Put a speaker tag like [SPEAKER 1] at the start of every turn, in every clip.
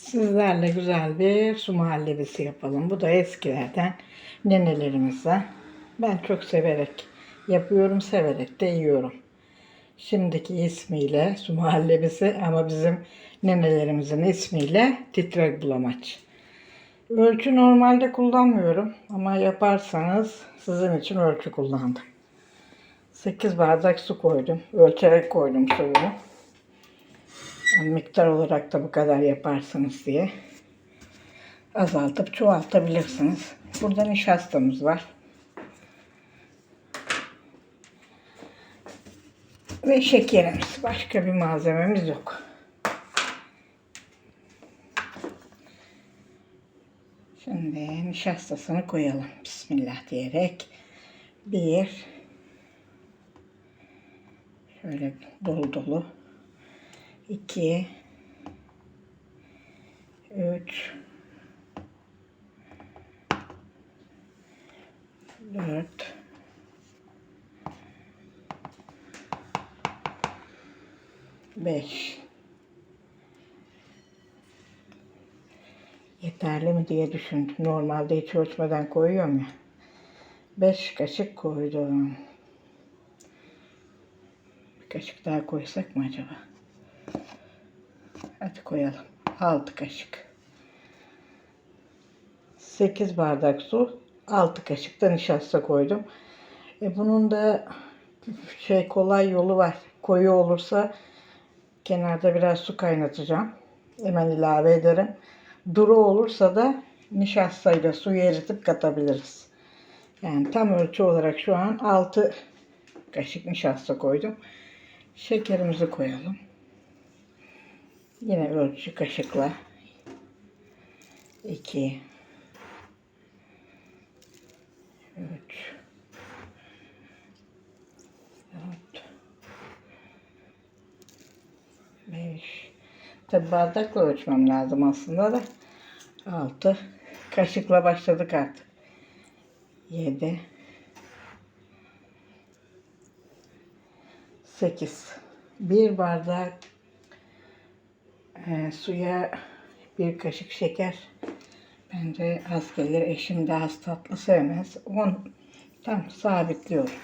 [SPEAKER 1] Sizlerle güzel bir su muhallebisi yapalım. Bu da eskilerden nenelerimizden. Ben çok severek yapıyorum, severek de yiyorum. Şimdiki ismiyle su muhallebisi ama bizim nenelerimizin ismiyle titrek bulamaç. Ölçü normalde kullanmıyorum ama yaparsanız sizin için ölçü kullandım. 8 bardak su koydum. Ölçerek koydum suyunu. Yani miktar olarak da bu kadar yaparsınız diye azaltıp çoğaltabilirsiniz. Burada nişastamız var. Ve şekerimiz. Başka bir malzememiz yok. Şimdi nişastasını koyalım. Bismillah diyerek. Bir. Şöyle dolu dolu. 2 3 4 5 Yeterli mi diye düşündüm. Normalde hiç ölçmeden koyuyorum ya. 5 kaşık koydum. Bir kaşık daha koysak mı acaba? Hadi koyalım. 6 kaşık. 8 bardak su, 6 kaşık da nişasta koydum. E bunun da şey kolay yolu var. Koyu olursa kenarda biraz su kaynatacağım. Hemen ilave ederim. Duru olursa da nişastayla suyu eritip katabiliriz. Yani tam ölçü olarak şu an 6 kaşık nişasta koydum. Şekerimizi koyalım. Yine ölçü kaşıkla. 2 3 4 5 Tabi bardakla ölçmem lazım aslında da. 6 kaşıkla başladık artık. 7 8 bir bardak e, suya bir kaşık şeker bence az gelir. Eşim de az tatlı sevmez. 10 tam sabitliyorum.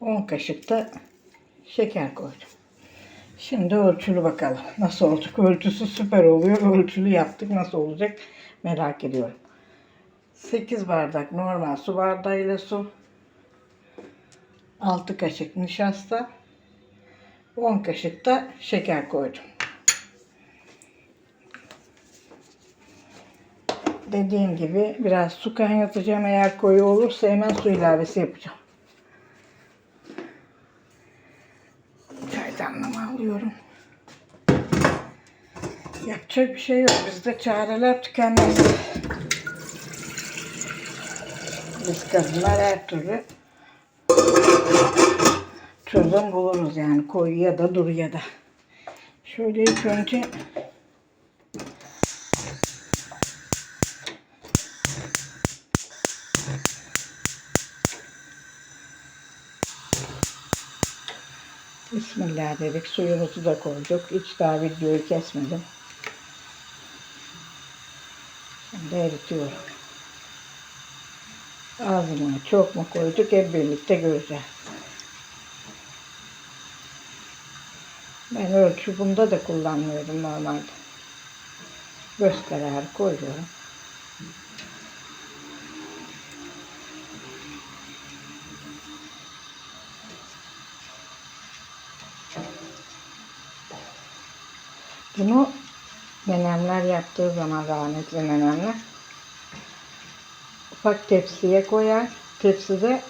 [SPEAKER 1] 10 kaşık da şeker koydum. Şimdi ölçülü bakalım. Nasıl olacak? Ölçüsü süper oluyor. Ölçülü yaptık. Nasıl olacak? Merak ediyorum. 8 bardak normal su bardağıyla su. 6 kaşık nişasta. 10 kaşık da şeker koydum. Dediğim gibi biraz su kaynatacağım. Eğer koyu olursa hemen su ilavesi yapacağım. Çaydanlama alıyorum. Yapacak bir şey yok. Bizde çareler tükenmez. Biz kadınlar her türlü çözüm buluruz yani koyu ya da duru ya da. Şöyle ilk önce Bismillah dedik. Suyumuzu da koyduk. Hiç daha videoyu kesmedim. Şimdi eritiyorum. Az mı çok mu koyduk hep birlikte göreceğiz. Ben ölçü bunda da kullanmıyorum normalde. Göz kararı koyuyorum. Bunu nenemler yaptığı zaman rahmetli nenemler ufak tepsiye koyar. Tepside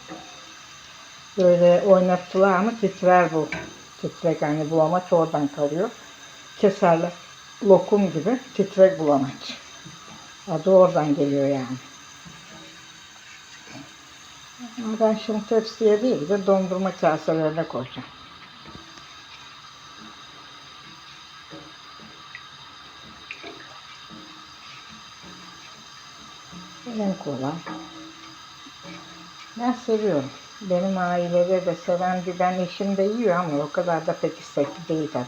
[SPEAKER 1] böyle oynattılar mı titrer bu. Titrek hani bulamaç oradan kalıyor. Keserler. Lokum gibi titrek bulamaç. Adı oradan geliyor yani. Ben şimdi tepsiye değil de dondurma kaselerine koyacağım. En kolay. Ben seviyorum. Benim ailede de seven bir ben eşim de yiyor ama o kadar da pek istekli değil tabii.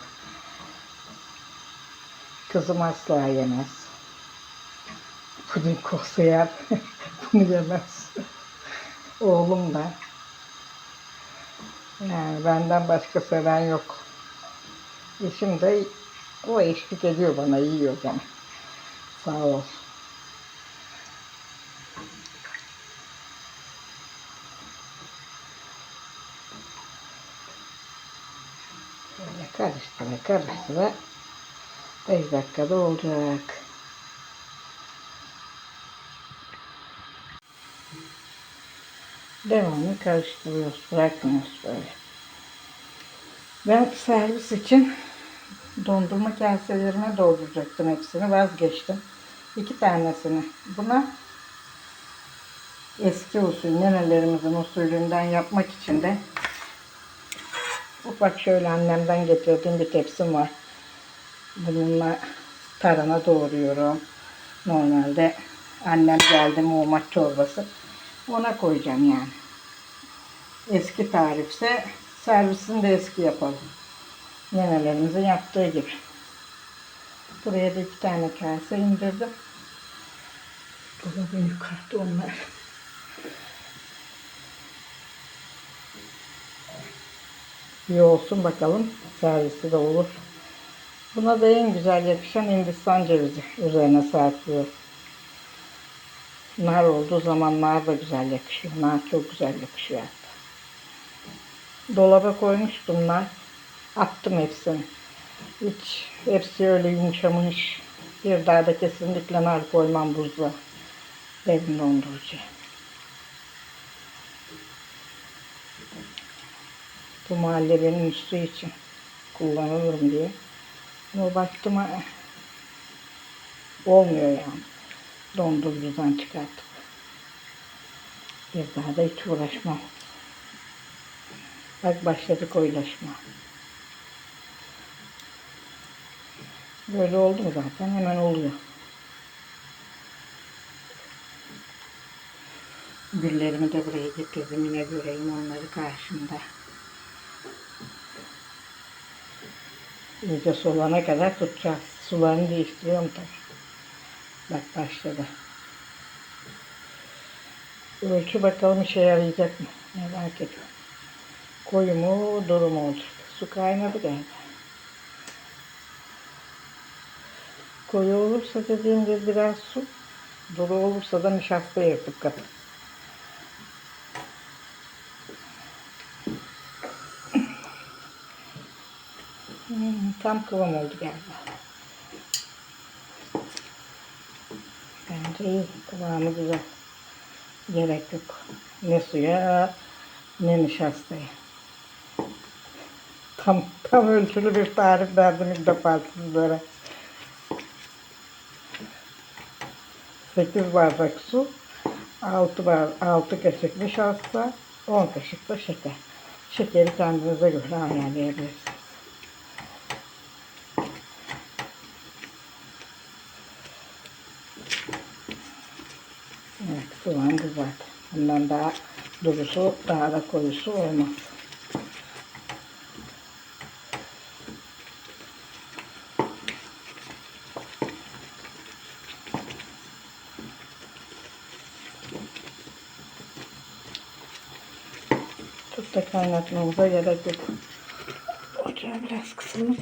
[SPEAKER 1] Kızım asla yemez. Puding kokusu yer. Bunu yemez. Oğlum da. Yani benden başka seven yok. Eşim de o eşlik ediyor bana, yiyor gene. Sağ olsun. Böyle karıştıra karıştıra 5 dakikada olacak. Devamlı karıştırıyoruz, bırakmıyoruz böyle. Ben servis için dondurma kaselerine dolduracaktım hepsini, vazgeçtim. İki tanesini buna eski usul, nenelerimizin usulünden yapmak için de ufak şöyle annemden getirdiğim bir tepsim var. Bununla tarhana doğruyorum. Normalde annem geldi muğmat çorbası. Ona koyacağım yani. Eski tarifse servisini de eski yapalım. Nenelerimizin yaptığı gibi. Buraya da iki tane kase indirdim. Dolabın yukarıda onlar. İyi olsun bakalım. Servisi de olur. Buna da en güzel yakışan Hindistan cevizi üzerine serpiyor. Nar olduğu zaman nar da güzel yakışıyor. Nar çok güzel yakışıyor hatta. Dolaba koymuştum nar. Attım hepsini. Hiç hepsi öyle yumuşamış. Bir daha da kesinlikle nar koymam buzla. Derin dondurucuya. Bu mahalle benim üstü için kullanılırım diye. Ama baktım olmuyor yani. Dondurucudan çıkartıp. Bir daha da hiç uğraşmam. Bak başladı koyulaşma. Böyle oldu mu zaten hemen oluyor. Güllerimi de buraya getirdim yine göreyim onları karşımda. İyice solana kadar tutacağız. Sularını değiştiriyorum tabii. Bak başladı. Ölçü bakalım işe yarayacak mı? Merak ediyorum. Koyu mu, duru mu? Su kaynadı galiba. Koyu olursa dediğim gibi biraz su, duru olursa da nişasta yapıp katın. Hmm, tam kıvam oldu galiba. Bence iyi. Kıvamı güzel. Gerek yok. Ne suya ne nişastaya. Tam, tam ölçülü bir tarif verdim ilk defa sizlere. 8 bardak su, 6, bar, 6 kaşık nişasta, 10 kaşık da şeker. Şekeri kendinize göre ayarlayabilirsiniz. Evet, kıvam güzel. Bundan daha durusu, daha da koyusu olmaz. Çok da kaynatmamıza gerek yok. Ocağı biraz kısalım.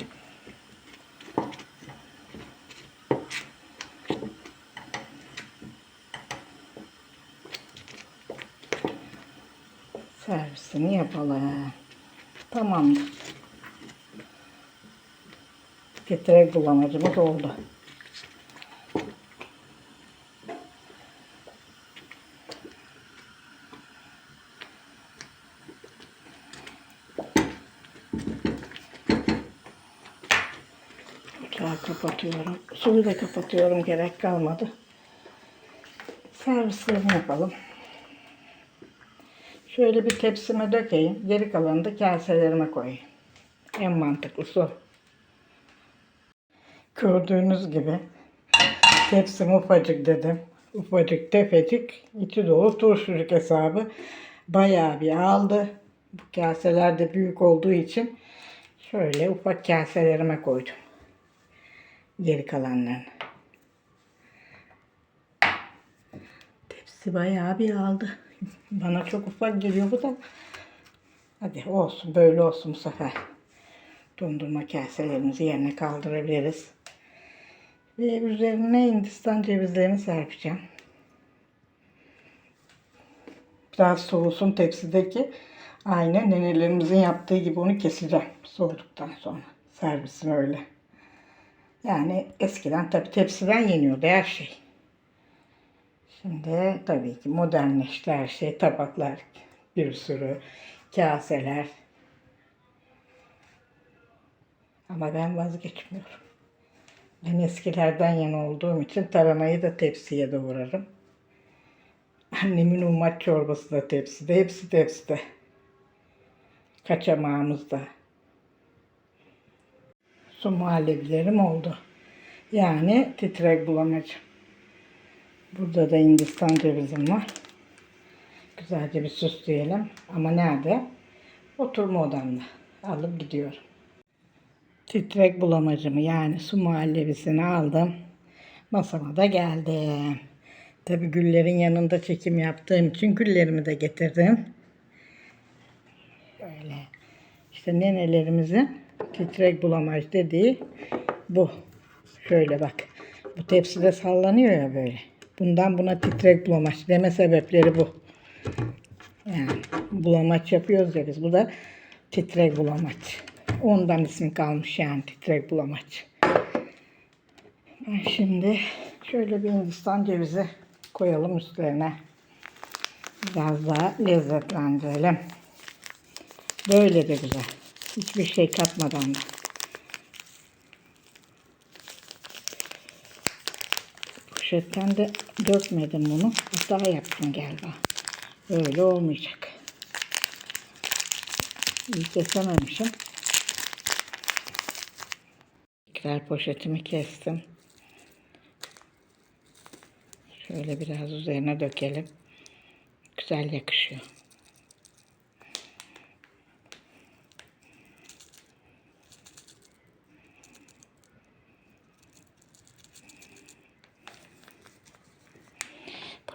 [SPEAKER 1] Servisini yapalım. Tamamdır. Getirek bulamacımız oldu. Ocağı kapatıyorum. Suyu da kapatıyorum. Gerek kalmadı. Servislerini yapalım. Şöyle bir tepsime dökeyim. Geri kalanını da kaselerime koyayım. En mantıklısı o. Gördüğünüz gibi tepsim ufacık dedim. Ufacık tefecik. içi dolu turşucuk hesabı. Bayağı bir aldı. Bu kaseler de büyük olduğu için şöyle ufak kaselerime koydum. Geri kalanlarını. Tepsi bayağı bir aldı. Bana çok ufak geliyor bu da. Hadi olsun böyle olsun bu sefer. Dondurma kaselerimizi yerine kaldırabiliriz. Ve üzerine Hindistan cevizlerini serpeceğim. Biraz soğusun tepsideki. Aynı nenelerimizin yaptığı gibi onu keseceğim soğuduktan sonra. Servisim öyle. Yani eskiden tabii tepsiden yeniyordu her şey. Şimdi tabii ki modernleşti her şey. Tabaklar, bir sürü kaseler. Ama ben vazgeçmiyorum. Ben eskilerden yana olduğum için taramayı da tepsiye doğrarım. Annemin ummat çorbası da tepside, hepsi tepside. Kaçamağımız da. Su muhallebilerim oldu. Yani titrek bulamacı. Burada da Hindistan cevizim var. Güzelce bir süsleyelim. Ama nerede? Oturma odamda. Alıp gidiyorum. Titrek bulamacımı yani su muhallebisini aldım. Masama da geldim. Tabi güllerin yanında çekim yaptığım için güllerimi de getirdim. Böyle. İşte nenelerimizin titrek bulamacı dediği bu. Şöyle bak. Bu tepside sallanıyor ya böyle. Bundan buna titrek bulamaç deme sebepleri bu. Yani bulamaç yapıyoruz ya biz. Bu da titrek bulamaç. Ondan ismi kalmış yani titrek bulamaç. Şimdi şöyle bir Hindistan cevizi koyalım üstlerine. Biraz daha lezzetlendirelim. Böyle de güzel. Hiçbir şey katmadan da. Poşetten de dökmedim bunu. Hata yaptım galiba. Öyle olmayacak. İyi kesememişim. Tekrar poşetimi kestim. Şöyle biraz üzerine dökelim. Güzel yakışıyor.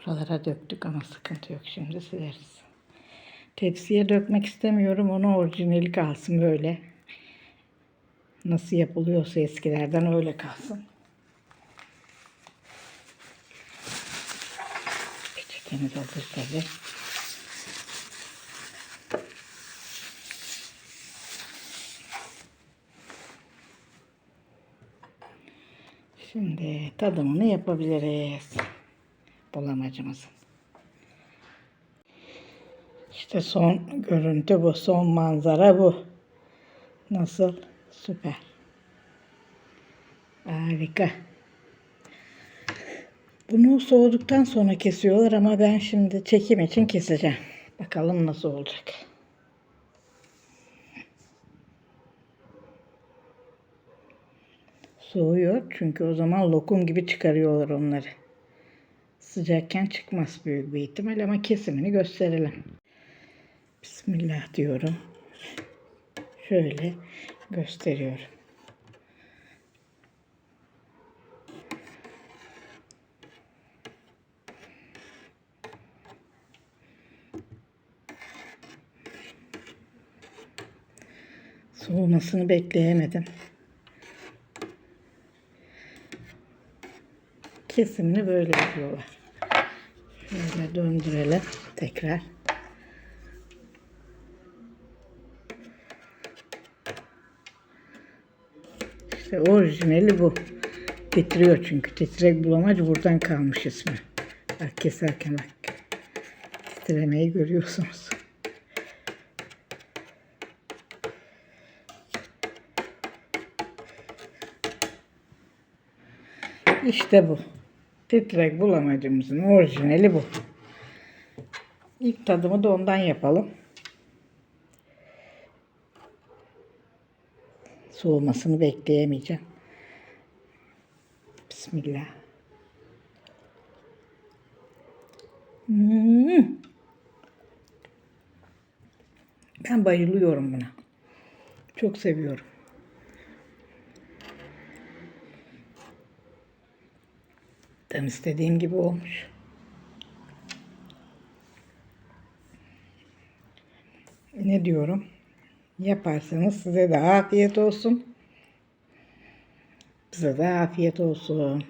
[SPEAKER 1] Buralara döktük ama sıkıntı yok. Şimdi sileriz. Tepsiye dökmek istemiyorum. Onu orijinali kalsın böyle. Nasıl yapılıyorsa eskilerden öyle kalsın. Peçetemiz hazır tabii. Şimdi tadımını yapabiliriz. Bulamacımızın. İşte son görüntü bu. Son manzara bu. Nasıl? Süper. Harika. Bunu soğuduktan sonra kesiyorlar ama ben şimdi çekim için keseceğim. Bakalım nasıl olacak. Soğuyor çünkü o zaman lokum gibi çıkarıyorlar onları. Sıcakken çıkmaz büyük bir ihtimal ama kesimini gösterelim. Bismillah diyorum. Şöyle gösteriyorum. Soğumasını bekleyemedim. Kesimini böyle yapıyorlar. Şöyle döndürelim tekrar. İşte orijinali bu. Titriyor çünkü. Titrek bulamacı buradan kalmış ismi. Bak keserken bak. Titremeyi görüyorsunuz. İşte bu. Titrek bulamacımızın orijinali bu. İlk tadımı da ondan yapalım. Soğumasını bekleyemeyeceğim. Bismillah. Hmm. Ben bayılıyorum buna. Çok seviyorum. Tam istediğim gibi olmuş. Ne diyorum? Yaparsanız size de afiyet olsun. Bize de afiyet olsun.